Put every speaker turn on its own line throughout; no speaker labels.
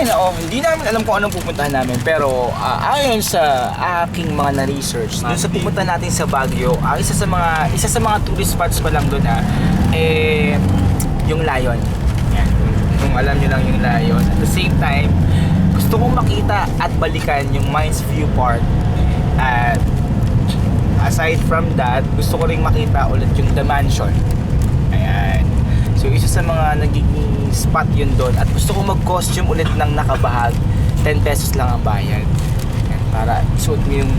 akin, oh, hindi namin alam kung anong pupuntahan namin. Pero ah, ayon sa aking mga na-research, dun sa pupunta natin sa Baguio, ah, isa sa mga isa sa mga tourist spots pa lang doon ah, eh, yung Lion. Yan. Kung alam nyo lang yung Lion. At the same time, gusto kong makita at balikan yung Mines View Park. At aside from that, gusto ko ring makita ulit yung The Mansion. Ayan. So isa sa mga nagiging spot yun doon at gusto ko mag-costume ulit ng nakabahag. 10 pesos lang ang bayad. Ayan, para suot mo yung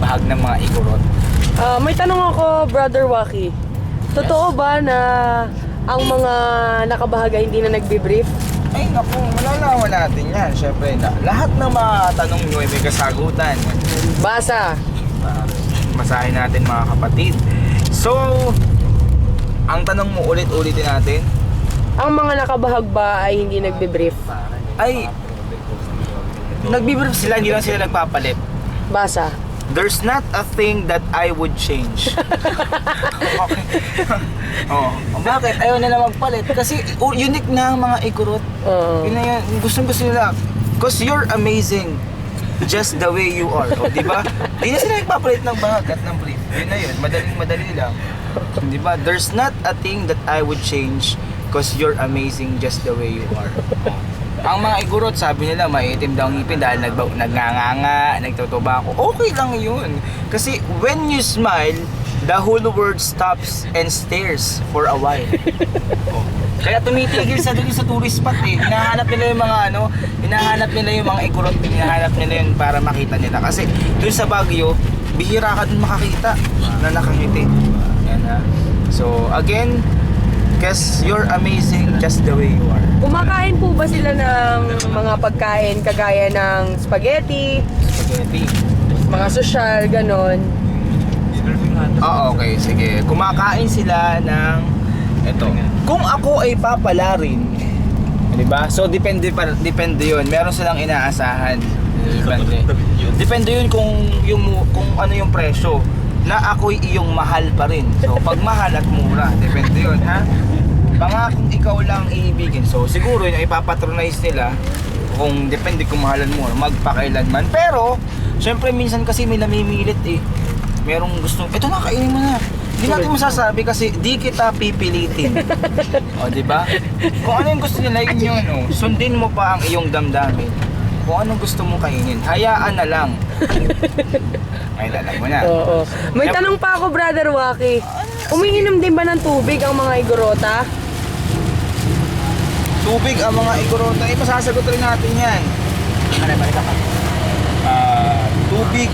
bahag ng mga igorot.
Ah, may tanong ako, Brother Waki. Totoo ba na ang mga nakabahaga hindi na nagbe-brief?
Ay naku, malalaman natin yan. Siyempre, na, lahat ng mga tanong nyo ay may kasagutan.
Basa.
Uh, masahin natin mga kapatid. So, ang tanong mo ulit-ulitin natin,
Ang mga nakabahag ba ay hindi nagbe-brief?
ay nagbibrief sila, hindi lang sila nagpapalit.
Basa.
There's not a thing that I would change. okay. oh, bakit? Ayaw nila magpalit. Kasi u- unique na ang mga ikurot.
Oo.
Yun na yun. Gustong gusto nila. Because you're amazing. Just the way you are. O, di ba? Di na sila nagpapalit ng bahag at ng brief. Yun na yun. Madaling madali lang. Di ba? There's not a thing that I would change because you're amazing just the way you are. Ang mga igurot, sabi nila, maitim daw ang ngipin dahil nag nagnganganga, nagtutuba ako. Okay lang yun. Kasi when you smile, the whole world stops and stares for a while. Oh. Kaya tumitigil sa doon sa tourist spot eh. Hinahanap nila yung mga ano, hinahanap nila yung mga igurot, hinahanap nila yun para makita nila. Kasi doon sa Baguio, bihira ka dun makakita na nakangiti. Yan ha. So again, guess you're amazing just the way you are.
Kumakain po ba sila ng mga pagkain kagaya ng spaghetti,
Spaghetti.
mga sosyal, ganon?
Oo, okay, sige. Kumakain sila ng ito. Kung ako ay papalarin, 'di ba? So depende pa depende 'yun. Meron silang inaasahan. Depende. Depende 'yun kung yung kung ano yung presyo na ako'y iyong mahal pa rin. So pag mahal at mura, depende 'yun, ha? Pangakong ikaw lang iibigin. So siguro yung ipapatronize nila kung depende kung mahalan mo, magpakailanman. Pero, syempre minsan kasi may namimilit eh. Merong gusto, ito na, kainin mo na. Hindi natin masasabi kasi di kita pipilitin. o, di ba? Kung ano yung gusto nila, yun yun, ano, sundin mo pa ang iyong damdamin. Kung anong gusto mong kainin, hayaan na lang. Ay, alam mo na.
Oo. May
Yep.
tanong pa ako, Brother Waki. Umiinom din ba ng tubig ang mga igorota?
tubig ang mga igorota, eh, masasagot rin natin yan. Ano, balik ka pa. Uh, ah, tubig.